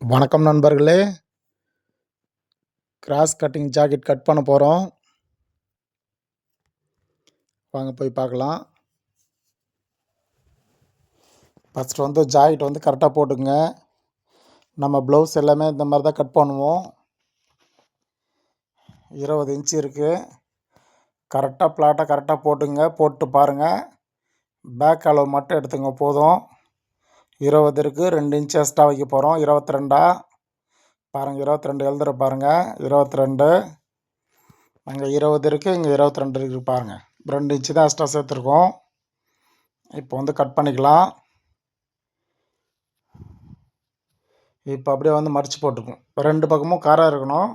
வணக்கம் நண்பர்களே. Cross cutting jacket cut பண்ண போகிறோம் வாங்க போய் பார்க்கலாம். ஃபஸ்ட்டு வந்து ஜாக்கெட் வந்து கரெக்டாக போட்டுக்குங்க. நம்ம ப்ளவுஸ் எல்லாமே இந்த மாதிரி தான் கட் பண்ணுவோம். இருபது இன்ச்சு இருக்குது கரெக்டாக ப்ளாட்டாக கரெக்டாக போட்டுங்க. போட்டு பாருங்கள் பேக் அளவு மட்டும் எடுத்துங்க போதும். இருபது இருக்குது ரெண்டு இன்ச் எக்ஸ்ட்ரா வைக்க போகிறோம் இருபத்தி ரெண்டா பாருங்கள் இருபத்தி ரெண்டு எழுதுற பாருங்கள் இருபத்தி ரெண்டு அங்கே இருபது இருக்குது இங்கே இருபத்தி ரெண்டு இருக்குது பாருங்கள் ரெண்டு இன்ச்சு தான் எக்ஸ்ட்ரா சேர்த்துருக்கோம். இப்போ வந்து கட் பண்ணிக்கலாம். இப்போ அப்படியே வந்து மடித்து போட்டுக்கும் ரெண்டு பக்கமும் காராக இருக்கணும்.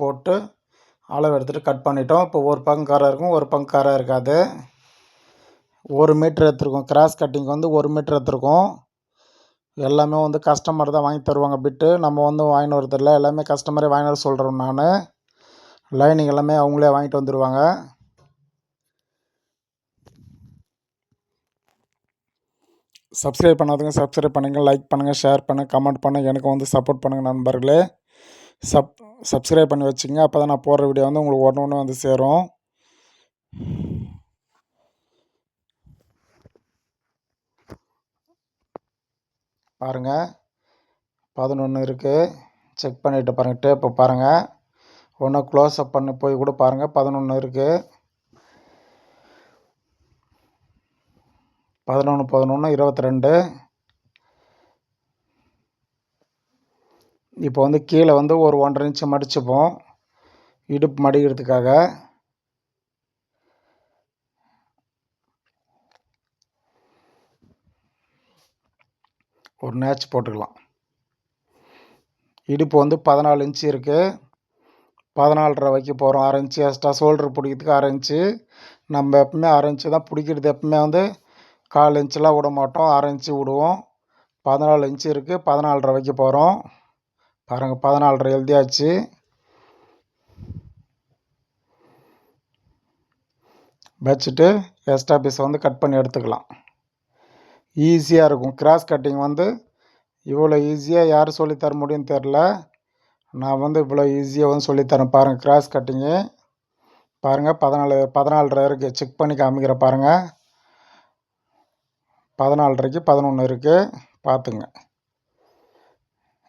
போட்டு அளவு எடுத்துகிட்டு கட் பண்ணிட்டோம். இப்போ ஒரு பக்கம் காராக இருக்கும் ஒரு பக்கம் காராக இருக்காது. ஒரு மீட்ரு எடுத்துருக்கோம். கிராஸ் கட்டிங் வந்து ஒரு மீட்ரு எடுத்துருக்கோம். எல்லாமே வந்து கஸ்டமர் தான் வாங்கி தருவாங்க பிட்டு நம்ம வந்து வாங்கின்னு வரதில்ல எல்லாமே கஸ்டமரே வாங்கிட்டு வர சொல்கிறோம் நான். லைனிங் எல்லாமே அவங்களே வாங்கிட்டு வந்துடுவாங்க சப்ஸ்கிரைப் பண்ணாதுங்க. சப்ஸ்கிரைப் பண்ணுங்கள் லைக் பண்ணுங்கள் ஷேர் பண்ணுங்கள் கமெண்ட் பண்ணுங்கள் எனக்கு வந்து சப்போர்ட் பண்ணுங்கள் நண்பர்களே. சப் சப்ஸ்கிரைப் பண்ணி வச்சுங்க அப்போ தான் நான் போடுற வீடியோ வந்து உங்களுக்கு ஒன்று ஒன்று வந்து சேரும். பாருங்கள் பதினொன்று இருக்குது செக் பண்ணிவிட்டு பாருங்கள் டேப்பு பாருங்கள் ஒன்று க்ளோஸ்அப் பண்ணி போய் கூட பாருங்கள் பதினொன்று இருக்குது பதினொன்று பதினொன்று இருபத்தி ரெண்டு இப்போ வந்து கீழே வந்து ஒரு ஒன்றரை இன்ச்சு மடிச்சுப்போம். இடுப்பு மடிக்கிறதுக்காக. ஒரு நேச் போட்டுக்கலாம். இடுப்பு வந்து பதினாலு இன்ச்சு இருக்குது பதினாலரை வைக்க போகிறோம் அரை இன்ச்சு எக்ஸ்ட்ரா ஷோல்டர் பிடிக்கிறதுக்கு அரை இன்ச்சு. நம்ம எப்பவுமே அரை இன்ச்சு தான் பிடிக்கிறது. எப்பவுமே வந்து கால் இன்ச்செலாம் விட மாட்டோம். அரை இன்ச்சு விடுவோம். பதினாலு இன்ச்சு இருக்குது பதினாலரை வைக்க போகிறோம் பாருங்கள் பதினாலரை எழுதியாச்சு. வச்சுட்டு எக்ஸ்ட்ரா பீஸ் வந்து கட் பண்ணி எடுத்துக்கலாம். ஈஸியாக இருக்கும். கிராஸ் கட்டிங் வந்து இவ்வளோ ஈஸியாக யார் சொல்லித்தர முடியும்னு தெரில நான் வந்து இவ்வளோ ஈஸியாக வந்து சொல்லித்தரேன் பாருங்கள் கிராஸ் கட்டிங்கு பாருங்கள் பதினாலு பதினாலரை இருக்குது செக் பண்ணி காமிக்கிறேன் பாருங்கள் பதினாலரைக்கு பதினொன்று இருக்குது பார்த்துங்க.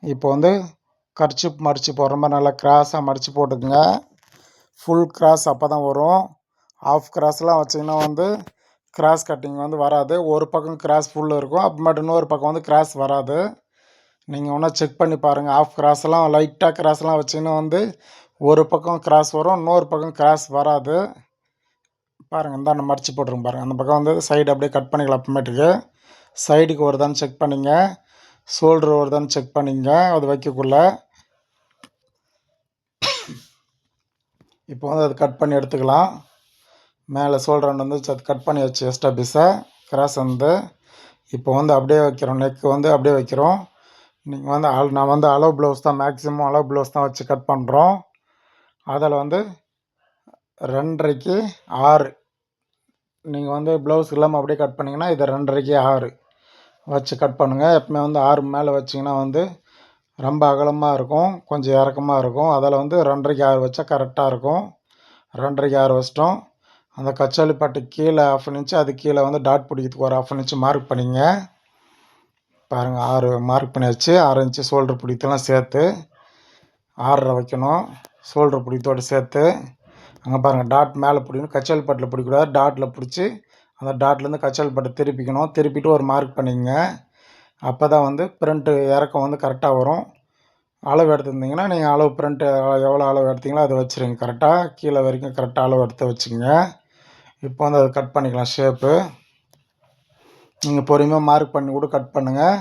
இப்போ வந்து கர்ச்சி மடித்து போடுற மாதிரி நல்லா கிராஸாக மடித்து போட்டுக்குங்க. ஃபுல் கிராஸ் அப்போ தான் வரும். ஆஃப் கிராஸ்லாம் வச்சிங்கன்னா வந்து கிராஸ் கட்டிங் வந்து வராது. ஒரு பக்கம் கிராஸ் ஃபுல்லு இருக்கும். அப்புறமேட்டு இன்னொரு பக்கம் வந்து கிராஸ் வராது. நீங்கள் ஒன்றா செக் பண்ணி பாருங்கள் ஆஃப் கிராஸ்லாம் லைட்டாக கிராஸ்லாம் வச்சிங்கன்னா வந்து ஒரு பக்கம் கிராஸ் வரும். இன்னொரு பக்கம் கிராஸ் வராது. பாருங்கள் இந்த நான் மடித்து போட்டுருங்க பாருங்கள் அந்த பக்கம் வந்து சைடு அப்படியே கட் பண்ணிக்கலாம் அப்புறமேட்டுக்கு. சைடுக்கு வருதான்னு செக் பண்ணிங்க. ஷோல்ட்ரு வருதான்னு செக் பண்ணிங்க. அது வைக்கக்குள்ள. இப்போ வந்து அது கட் பண்ணி எடுத்துக்கலாம். மேலே ஷோல்டர் வந்து கட் பண்ணி வச்சு எக்ஸ்ட்ரா பீஸை கிராஸ் வந்து இப்போ வந்து அப்படியே வைக்கிறோம் நெக்கு வந்து அப்படியே வைக்கிறோம். நீங்கள் வந்து அல் நான் வந்து அளவு ப்ளவுஸ் தான் மேக்ஸிமம் அளவு ப்ளவுஸ் தான் வச்சு கட் பண்ணுறோம் அதில் வந்து ரெண்டரைக்கு ஆறு. நீங்கள் வந்து ப்ளவுஸ் இல்லாமல் அப்படியே கட் பண்ணிங்கன்னா இதை ரெண்டரைக்கு ஆறு வச்சு கட் பண்ணுங்கள் எப்பவுமே வந்து ஆறு மேலே வச்சிங்கன்னா வந்து ரொம்ப அகலமாக இருக்கும் கொஞ்சம் இறக்கமாக இருக்கும். அதில் வந்து ரெண்டரைக்கு ஆறு வச்சா கரெக்டாக இருக்கும். ரெண்டரைக்கு ஆறு வச்சிட்டோம். அந்த கச்சாலி பாட்டு கீழே ஆஃப் இன்ச்சு அது கீழே வந்து டாட் பிடிக்கிறதுக்கு ஒரு ஆஃப் இன்ச்சு மார்க் பண்ணிங்க. பாருங்கள் ஆறு மார்க் பண்ணியாச்சு. ஆறு இன்ச்சு ஷோல்டர் பிடித்தெல்லாம் சேர்த்து ஆறரை வைக்கணும். ஷோல்டர் பிடித்தோடு சேர்த்து அங்கே பாருங்கள் டாட் மேலே பிடிக்கணும். கச்சாலி பாட்டில் பிடிக்கூடாது டாட்டில் பிடிச்சி அந்த டாட்லேருந்து கச்சாலி பாட்டை திருப்பிக்கணும். திருப்பிட்டு ஒரு மார்க் பண்ணிங்க. அப்போ தான் வந்து பிரிண்ட்டு இறக்கம் வந்து கரெக்டாக வரும். அளவு எடுத்துருந்தீங்கன்னா நீங்கள் அளவு பிரிண்ட்டு எவ்வளோ அளவு எடுத்தீங்களோ அதை வச்சுருங்க கரெக்டாக கீழே வரைக்கும் கரெக்டாக அளவு எடுத்து வச்சுங்க இப்போ வந்து அதை கட் பண்ணிக்கலாம். ஷேப்பு நீங்கள் பொறுமையாக மார்க் பண்ணி கூட கட் பண்ணுங்கள்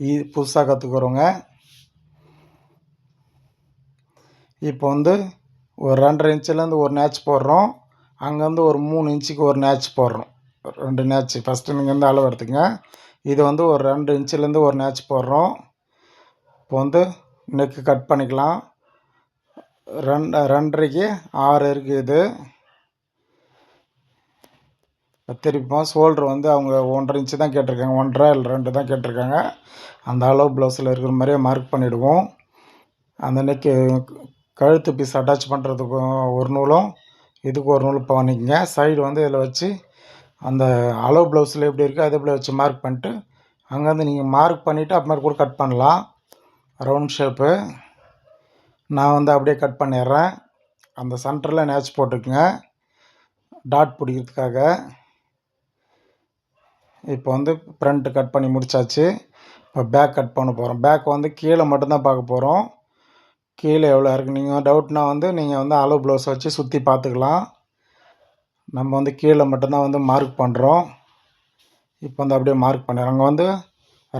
இது புதுசாக கற்றுக்குறோங்க இப்போ வந்து ஒரு ரெண்டரை இன்ச்சிலேருந்து ஒரு நேச் போடுறோம். அங்கேருந்து ஒரு மூணு இன்ச்சுக்கு ஒரு நேச் போடுறோம். ரெண்டு நேச்சு ஃபஸ்ட்டு நீங்கள் வந்து அளவு எடுத்துங்க இது வந்து ஒரு ரெண்டு இன்ச்சிலேருந்து ஒரு நேச் போடுறோம். இப்போ வந்து நெக்கு கட் பண்ணிக்கலாம். ரெண்டு ரெண்டரைக்கு ஆறு இருக்குது இது. இப்போ சோல்டர் ஷோல்ட்ரு வந்து அவங்க ஒன்றரை இன்ச்சு தான் கேட்டிருக்காங்க. ஒன்றரை இல்லை ரெண்டு தான் கேட்டிருக்காங்க. அந்த அளவு ப்ளவுஸில் இருக்கிற மாதிரியே மார்க் பண்ணிவிடுவோம் அந்த நெக்கு கழுத்து பீஸ் அட்டாச் பண்ணுறதுக்கு ஒரு நூலும் இதுக்கு ஒரு நூல் பண்ணிக்கங்க. சைடு வந்து இதில் வச்சு அந்த அளவு ப்ளவுஸில் எப்படி இருக்கோ அதே போல் வச்சு மார்க் பண்ணிட்டு அங்கேருந்து நீங்கள் மார்க் பண்ணிவிட்டு அப்புறமேட்டு கூட கட் பண்ணலாம். ரவுண்ட் ஷேப்பு நான் வந்து அப்படியே கட் பண்ணிடுறேன். அந்த சென்டரில் நேச்சு போட்டுக்குங்க. டாட் பிடிக்கிறதுக்காக. இப்போ வந்து ஃப்ரண்ட்டு கட் பண்ணி முடிச்சாச்சு. இப்போ பேக் கட் பண்ண போகிறோம் பேக் வந்து கீழே மட்டும்தான் பார்க்க போகிறோம் கீழே எவ்வளோ இருக்குது நீங்கள் டவுட்னா வந்து நீங்கள் வந்து அளவு ப்ளவுஸ் வச்சு சுற்றி பார்த்துக்கலாம். நம்ம வந்து கீழே மட்டும்தான் வந்து மார்க் பண்ணுறோம் இப்போ வந்து அப்படியே மார்க் பண்ணுறோம் அங்கே வந்து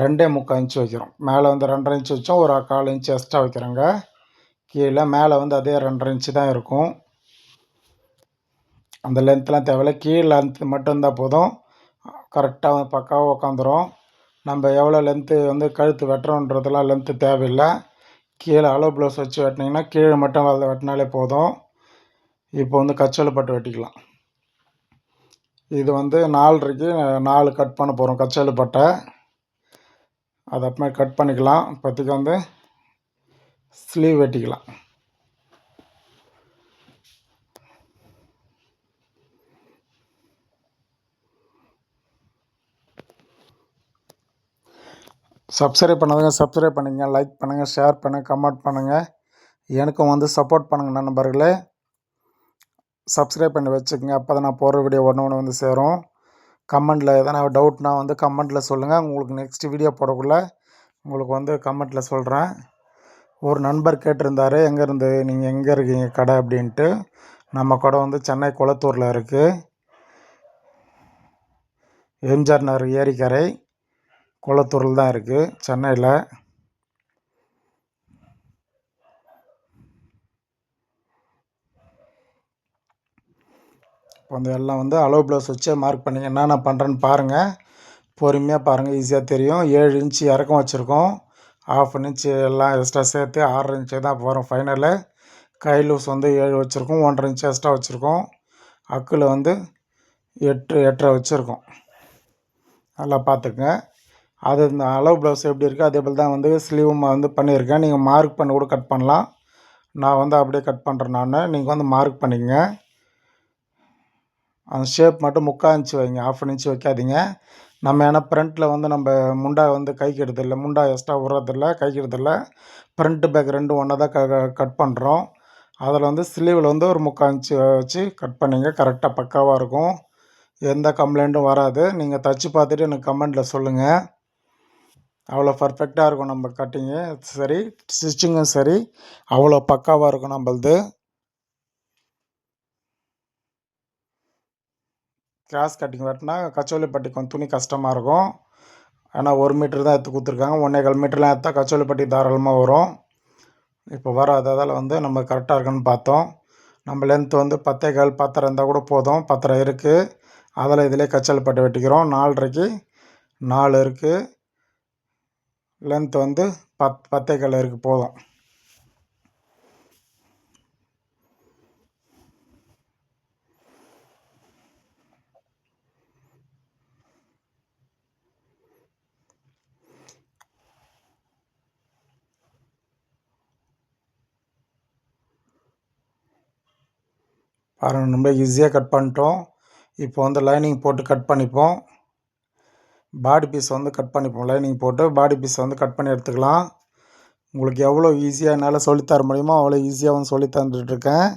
ரெண்டே முக்கால் இன்ச்சு வைக்கிறோம். மேலே வந்து ரெண்டரை இன்ச்சு வச்சோம். ஒரு கால் இன்ச்சு எக்ஸ்ட்ரா வைக்கிறோங்க. கீழே மேலே வந்து அதே ரெண்டரை இன்ச்சு தான் இருக்கும். அந்த லென்த்லாம் தேவையில்ல. கீழே லென்த் மட்டும் இருந்தால் போதும். கரெக்டாக பக்காவாக உக்காந்துரும். நம்ம எவ்வளோ லென்த்து வந்து கழுத்து வெட்டுறோன்றதுலாம் லென்த்து தேவையில்லை. கீழே அளவு ப்ளவுஸ் வச்சு வெட்டினீங்கன்னா கீழே மட்டும் அதை வெட்டினாலே போதும். இப்போ வந்து கச்சோலை பட்டு வெட்டிக்கலாம். இது வந்து நாலரைக்கு நாலு கட் பண்ண போகிறோம் கச்சோலை பட்டை. அதை அப்புறமே கட் பண்ணிக்கலாம். இப்போதைக்கு வந்து ஸ்லீவ் வெட்டிக்கலாம். சப்ஸ்கிரைப் பண்ணாதவங்க சப்ஸ்கிரைப் பண்ணுங்கள் லைக் பண்ணுங்கள் ஷேர் பண்ணுங்கள் கமெண்ட் பண்ணுங்கள் எனக்கும் வந்து சப்போர்ட் பண்ணுங்கள் நண்பர்களே. சப்ஸ்கிரைப் பண்ணி வச்சுக்கோங்க அப்போ தான் நான் போடுற வீடியோ ஒன்று ஒன்று வந்து சேரும். கமெண்டில் எதனா டவுட்னா வந்து கமெண்ட்டில் சொல்லுங்கள் உங்களுக்கு நெக்ஸ்ட் வீடியோ போடக்குள்ள உங்களுக்கு வந்து கமெண்ட்டில் சொல்கிறேன் ஒரு நண்பர் கேட்டிருந்தார் எங்கேருந்து நீங்கள் எங்கே இருக்கீங்க கடை? அப்படின்ட்டு. நம்ம கடை வந்து சென்னை குளத்தூரில் இருக்குது எம்ஜிஆர் நகர் ஏரிக்கரை. குளத்தூரில் தான் இருக்குது சென்னையில். வந்து எல்லாம் வந்து அளவு ப்ளவுஸ் வச்சே மார்க் பண்ணிங்க என்னென்ன பண்ணுறேன்னு பாருங்கள் பொறுமையாக பாருங்கள் ஈஸியாக தெரியும். ஏழு இன்ச்சு இறக்கம் வச்சுருக்கோம். ஆஃப் இன்ச்சு எல்லாம் எக்ஸ்ட்ரா சேர்த்து ஆறரை இன்ச்சு தான் வரும் ஃபைனலு கை லூஸ் வந்து ஏழு வச்சுருக்கோம் ஒன்றரை இன்ச்சு எக்ஸ்ட்ரா வச்சுருக்கோம். அக்கில் வந்து எட்டு எட்டரை வச்சுருக்கோம். நல்லா பார்த்துக்குங்க. அது இந்த அளவு ப்ளவுஸ் எப்படி இருக்குது அதே போல் தான் வந்து ஸ்லீவும் வந்து பண்ணியிருக்கேன். நீங்கள் மார்க் பண்ணி கூட கட் பண்ணலாம். நான் வந்து அப்படியே கட் பண்ணுறேன் நான். நீங்கள் வந்து மார்க் பண்ணிக்கங்க. அந்த ஷேப் மட்டும் முக்கால் இன்ச்சு வைங்க. ஆஃப் அன் இன்ச்சு வைக்காதீங்க. நம்ம ஏன்னா ஃப்ரண்ட்டில் வந்து நம்ம முண்டா வந்து கைக்கு எடுதில்ல முண்டா எக்ஸ்ட்ரா விட்றதில்ல கைக்கு எடுதில்ல ஃப்ரண்ட்டு பேக் ரெண்டும் ஒன்றா தான் க கட் பண்ணுறோம் அதில் வந்து ஸ்லீவில் வந்து ஒரு முக்கால் இன்ச்சு வச்சு கட் பண்ணிங்க. கரெக்டாக பக்காவாக இருக்கும். எந்த கம்ப்ளைண்ட்டும் வராது. நீங்கள் தச்சு பார்த்துட்டு எனக்கு கமெண்ட்டில் சொல்லுங்கள் அவ்வளோ பர்ஃபெக்டாக இருக்கும் நம்ம கட்டிங்கு சரி ஸ்டிச்சிங்கும் சரி. அவ்வளோ பக்காவாக இருக்கும் நம்மளது. கிராஸ் கட்டிங் வெட்டினா கச்சோலி கொஞ்சம் துணி கஷ்டமாக இருக்கும். ஏன்னா ஒரு மீட்டர் தான் எடுத்து கொடுத்துருக்காங்க. ஒன்றே கால் மீட்டர்லாம் எடுத்தால் கச்சோலிப்பட்டி தாராளமாக வரும். இப்போ வராது அதால் வந்து நம்ம கரெக்டாக இருக்குன்னு பார்த்தோம். நம்ம லென்த் வந்து பத்தே கால் பத்தரை இருந்தால் கூட போதும். பத்தரை இருக்குது அதில் இதிலே கச்சோலிப்பட்டி வெட்டிக்கிறோம். நாலரைக்கு நாலு இருக்குது லென்த் வந்து பத் பத்தே கால் இருக்குது போதும். பாருங்கள் ரொம்ப ஈஸியாக கட் பண்ணிட்டோம். இப்போ வந்து லைனிங் போட்டு கட் பண்ணிப்போம். பாடி பீஸ் வந்து கட் பண்ணிப்போம் லைனிங் போட்டு பாடி பீஸ் வந்து கட் பண்ணி எடுத்துக்கலாம். உங்களுக்கு எவ்வளோ ஈஸியாக என்னால் சொல்லித்தர முடியுமோ அவ்வளோ ஈஸியாக வந்து சொல்லி தந்துட்டுருக்கேன்.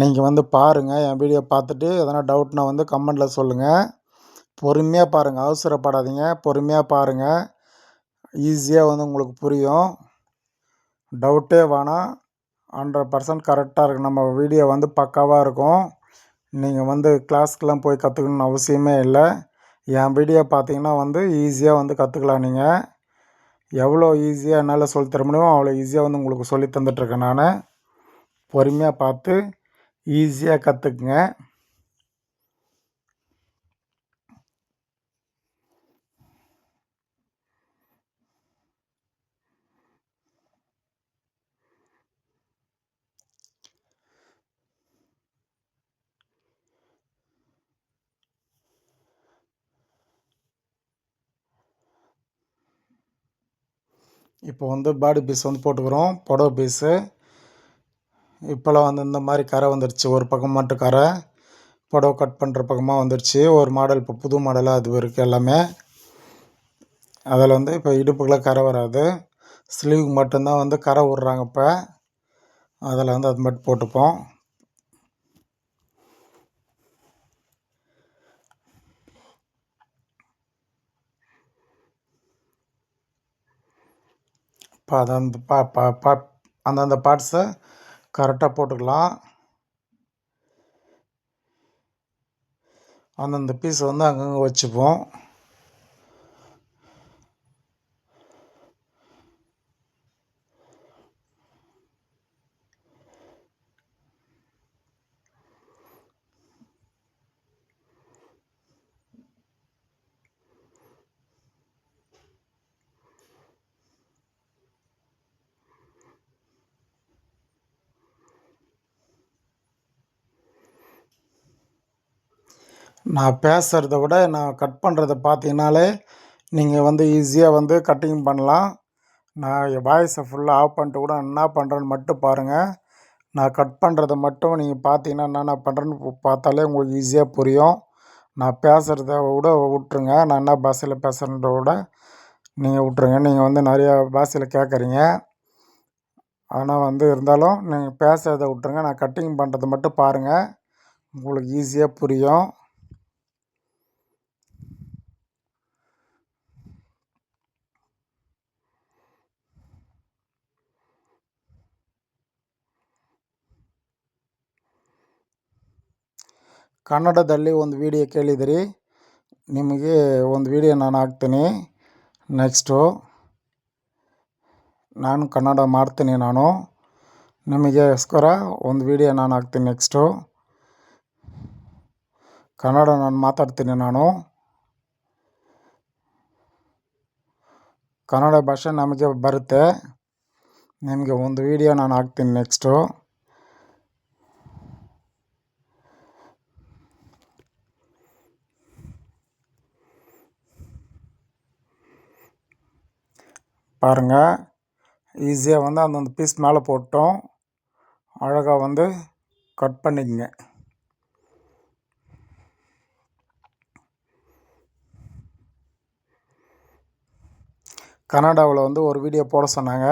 நீங்கள் வந்து பாருங்கள் என் வீடியோ பார்த்துட்டு எதனா டவுட்னா வந்து கமெண்டில் சொல்லுங்கள் பொறுமையாக பாருங்கள் அவசரப்படாதீங்க பொறுமையாக பாருங்கள் ஈஸியாக வந்து உங்களுக்கு புரியும். டவுட்டே வேணாம் ஹண்ட்ரட் பர்சன்ட் கரெக்டாக இருக்கும் நம்ம வீடியோ வந்து பக்காவாக இருக்கும். நீங்கள் வந்து கிளாஸ்க்கெலாம் போய் கற்றுக்கணுன்னு அவசியமே இல்லை. என் வீடியோ பார்த்தீங்கன்னா வந்து ஈஸியாக வந்து கற்றுக்கலாம் நீங்கள் எவ்வளோ ஈஸியாக என்னால் சொல்லித்தர முடியுமோ அவ்வளோ ஈஸியாக வந்து உங்களுக்கு சொல்லி தந்துட்டுருக்கேன் நான். பொறுமையாக பார்த்து ஈஸியாக கற்றுக்குங்க இப்போ வந்து பாடி பீஸ் வந்து போட்டுக்கிறோம். புடவை பீஸு இப்போல்லாம் வந்து இந்த மாதிரி கரை வந்துடுச்சு ஒரு பக்கம் மட்டும் கரை. புடவை கட் பண்ணுற பக்கமாக வந்துடுச்சு ஒரு மாடல் இப்போ புது மாடலாக அது இருக்குது எல்லாமே. அதில் வந்து இப்போ இடுப்புக்கெலாம் கரை வராது. ஸ்லீவ் மட்டும்தான் வந்து கரை விட்றாங்க இப்போ. அதில் வந்து அது மட்டும் போட்டுப்போம். இப்போ அதை அந்த பா பா பா அந்தந்த பார்ட்ஸை கரெக்டாக போட்டுக்கலாம். அந்தந்த பீஸ் வந்து அங்கங்கே வச்சுப்போம். நான் பேசுகிறத விட நான் கட் பண்ணுறத பார்த்தீங்கனாலே நீங்கள் வந்து ஈஸியாக வந்து கட்டிங் பண்ணலாம். நான் என் வாய்ஸை ஃபுல்லாக ஆஃப் பண்ணிட்டு கூட என்ன பண்ணுறேன்னு மட்டும் பாருங்கள் நான் கட் பண்ணுறத மட்டும் நீங்கள் பார்த்தீங்கன்னா என்னென்ன பண்ணுறேன்னு பார்த்தாலே உங்களுக்கு ஈஸியாக புரியும். நான் பேசுகிறத விட விட்ருங்க நான் என்ன பாஷையில் பேசுகிறேன்றத விட நீங்கள் விட்ருங்க நீங்கள் வந்து நிறையா பாஷையில் கேட்குறீங்க ஆனால் வந்து இருந்தாலும் நீங்கள் பேசுகிறத விட்ருங்க நான் கட்டிங் பண்ணுறத மட்டும் பாருங்கள் உங்களுக்கு ஈஸியாக புரியும். ಕನ್ನಡದಲ್ಲಿ ಒಂದು ವಿಡಿಯೋ ಕೇಳಿದಿರಿ. ನಿಮಗೆ ಒಂದು ವಿಡಿಯೋ ನಾನು ಹಾಕ್ತೀನಿ. ನೆಕ್ಸ್ಟು ನಾನು ಕನ್ನಡ ಮಾಡ್ತೀನಿ ನಾನು. ನಿಮಗೋಸ್ಕರ ಒಂದು ವಿಡಿಯೋ ನಾನು ಹಾಕ್ತೀನಿ ನೆಕ್ಸ್ಟು ಕನ್ನಡ ನಾನು ಮಾತಾಡ್ತೀನಿ ನಾನು. ಕನ್ನಡ ಭಾಷೆ ನಮಗೆ ಬರುತ್ತೆ. ನಿಮಗೆ ಒಂದು ವಿಡಿಯೋ ನಾನು ಹಾಕ್ತೀನಿ ನೆಕ್ಸ್ಟು பாருங்கள் ஈஸியாக வந்து அந்தந்த பீஸ் மேலே போட்டோம். அழகாக வந்து கட் பண்ணிக்கங்க. கனடாவில் வந்து ஒரு வீடியோ போட சொன்னாங்க.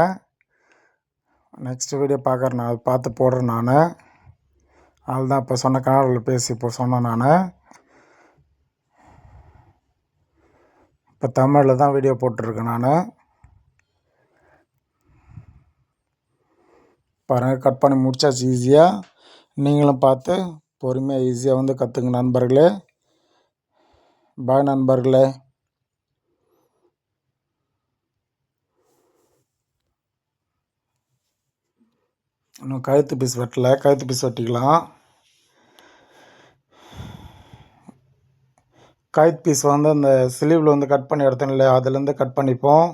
நெக்ஸ்ட் வீடியோ பார்க்குறேன் நான். அதை பார்த்து போடுறேன் நான். அதுதான் இப்போ சொன்ன கனடாவில் பேசி இப்போ சொன்னேன் நான். இப்போ தமிழில் தான் வீடியோ போட்டிருக்கேன் நான். பாருங்கள் கட் பண்ணி முடிச்சாச்சு ஈஸியாக நீங்களும் பார்த்து பொறுமையாக ஈஸியாக வந்து கற்றுங்க நண்பர்களே. பாய் நண்பர்களே. இன்னும் கழுத்து பீஸ் வெட்டலை கழுத்து பீஸ் வெட்டிக்கலாம். கழுத்து பீஸ் வந்து அந்த ஸ்லீவில் வந்து கட் பண்ணி எடுத்தோம் இல்லையா அதுலேருந்து கட் பண்ணிப்போம்.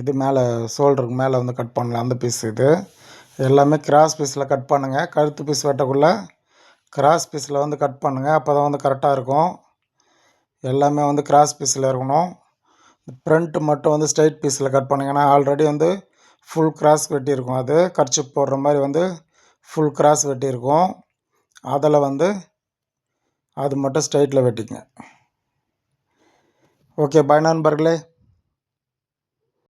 இது மேலே ஷோல்டருக்கு மேலே வந்து கட் பண்ணலாம் அந்த பீஸ் இது. எல்லாமே கிராஸ் பீஸில் கட் பண்ணுங்கள் கழுத்து பீஸ் வெட்டக்குள்ளே கிராஸ் பீஸில் வந்து கட் பண்ணுங்கள் அப்போ தான் வந்து கரெக்டாக இருக்கும். எல்லாமே வந்து கிராஸ் பீஸில் இருக்கணும். ஃப்ரண்ட்டு மட்டும் வந்து ஸ்ட்ரைட் பீஸில் கட் பண்ணுங்கள் ஏன்னா ஆல்ரெடி வந்து ஃபுல் கிராஸ் வெட்டியிருக்கும் அது. கர்ச்சி போடுற மாதிரி வந்து ஃபுல் கிராஸ் வெட்டியிருக்கும். அதில் வந்து அது மட்டும் ஸ்ட்ரைட்டில் வெட்டிக்கங்க. ஓகே பாய் நண்பர்களே.